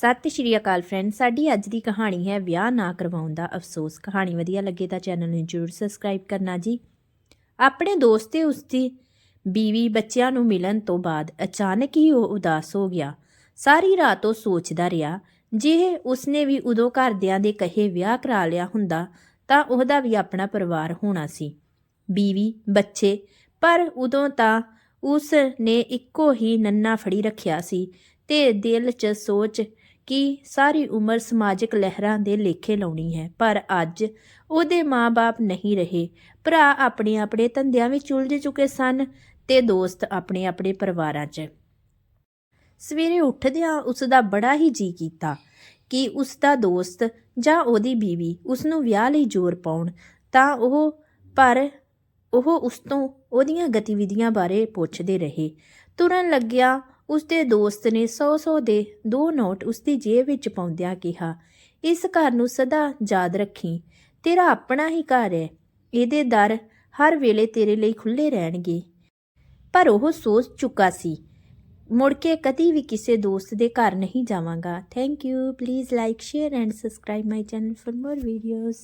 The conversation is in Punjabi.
ਸਤਿ ਸ਼੍ਰੀ ਅਕਾਲ ਫਰੈਂਡ ਸਾਡੀ ਅੱਜ ਦੀ ਕਹਾਣੀ ਹੈ ਵਿਆਹ ਨਾ ਕਰਵਾਉਣ ਦਾ ਅਫਸੋਸ। ਕਹਾਣੀ ਵਧੀਆ ਲੱਗੇ ਤਾਂ ਚੈਨਲ ਨੂੰ ਜਰੂਰ ਸਬਸਕ੍ਰਾਈਬ ਕਰਨਾ ਜੀ। ਆਪਣੇ ਦੋਸਤ ਤੇ ਉਸਦੀ ਬੀਵੀ ਬੱਚਿਆਂ ਨੂੰ ਮਿਲਣ ਤੋਂ ਬਾਅਦ ਅਚਾਨਕ ਹੀ ਉਹ ਉਦਾਸ ਹੋ ਗਿਆ। ਸਾਰੀ ਰਾਤ ਉਹ ਸੋਚਦਾ ਰਿਹਾ, ਜੇ ਉਸਨੇ ਵੀ ਉਦੋਂ ਘਰਦਿਆਂ ਦੇ ਕਹੇ ਵਿਆਹ ਕਰਾ ਲਿਆ ਹੁੰਦਾ, ਤਾਂ ਉਹਦਾ ਵੀ ਆਪਣਾ ਪਰਿਵਾਰ ਹੋਣਾ ਸੀ। ਬੀਵੀ, ਬੱਚੇ, ਪਰ ਉਦੋਂ ਤਾਂ ਉਸ ਨੇ ਇੱਕੋ ਹੀ ਨੰਨਾ ਫੜੀ ਰੱਖਿਆ ਸੀ ਤੇ ਦਿਲ 'ਚ ਸੋਚ ਕਿ ਸਾਰੀ ਉਮਰ ਸਮਾਜਿਕ ਲਹਿਰਾਂ ਦੇ ਲੇਖੇ ਲਾਉਣੀ ਹੈ, ਪਰ ਅੱਜ ਉਹਦੇ ਮਾਪੇ ਨਹੀਂ ਰਹੇ। ਭਰਾ ਆਪਣੇ ਆਪਣੇ ਧੰਦਿਆਂ ਵਿੱਚ ਉਲਝ ਚੁੱਕੇ ਸਨ ਤੇ ਦੋਸਤ ਆਪਣੇ ਆਪਣੇ ਪਰਿਵਾਰਾਂ 'ਚ। ਸਵੇਰੇ ਉੱਠਦਿਆਂ ਉਸ ਦਾ ਬੜਾ ਹੀ ਜੀ ਕੀਤਾ ਕਿ ਉਸ ਦਾ ਦੋਸਤ ਜਾਂ ਉਹਦੀ ਬੀਵੀ ਉਸ ਨੂੰ ਵਿਆਹ ਲਈ ਜ਼ੋਰ ਪਾਉਣ, ਤਾਂ ਉਹ, ਪਰ ਉਹ ਉਸ ਤੋਂ ਉਹਦੀਆਂ ਗਤੀਵਿਧੀਆਂ ਬਾਰੇ ਪੁੱਛਦੇ ਰਹੇ। ਤੁਰਨ ਲੱਗਿਆ ਉਸਦੇ ਦੋਸਤ ਨੇ 100-100 ਦੇ ਦੋ ਨੋਟ ਉਸਦੀ ਜੇਬ ਵਿੱਚ ਪਾਉਂਦਿਆਂ ਕਿਹਾ, ਇਸ ਘਰ ਨੂੰ ਸਦਾ ਯਾਦ ਰੱਖੀ। ਤੇਰਾ ਆਪਣਾ ਹੀ ਘਰ ਹੈ ਇਹਦੇ ਦਰ ਹਰ ਵੇਲੇ ਤੇਰੇ ਲਈ ਖੁੱਲੇ ਰਹਿਣਗੇ ਪਰ ਉਹ ਸੋਚ ਚੁੱਕਾ ਸੀ, ਮੁੜ ਕੇ ਕਦੀ ਵੀ ਕਿਸੇ ਦੋਸਤ ਦੇ ਘਰ ਨਹੀਂ ਜਾਵਾਂਗਾ। Thank you please like share and subscribe my channel for more videos